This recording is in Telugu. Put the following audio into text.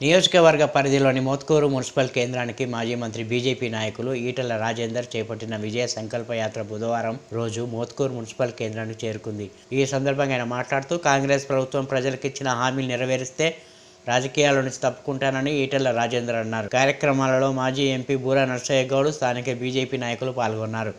నియోజకవర్గ పరిధిలోని మోత్కూరు మున్సిపల్ కేంద్రానికి మాజీ మంత్రి బీజేపీ నాయకులు ఈటల రాజేందర్ చేపట్టిన విజయ సంకల్ప యాత్ర బుధవారం రోజు మోత్కూరు మున్సిపల్ కేంద్రానికి చేరుకుంది. ఈ సందర్భంగా ఆయన మాట్లాడుతూ కాంగ్రెస్ ప్రభుత్వం ప్రజలకు ఇచ్చిన హామీలు నెరవేరిస్తే రాజకీయాల నుంచి తప్పుకుంటానని ఈటెల రాజేందర్ అన్నారు. కార్యక్రమాలలో మాజీ ఎంపీ బూరా నర్సయ్య గౌడ్ స్థానిక బీజేపీ నాయకులు పాల్గొన్నారు.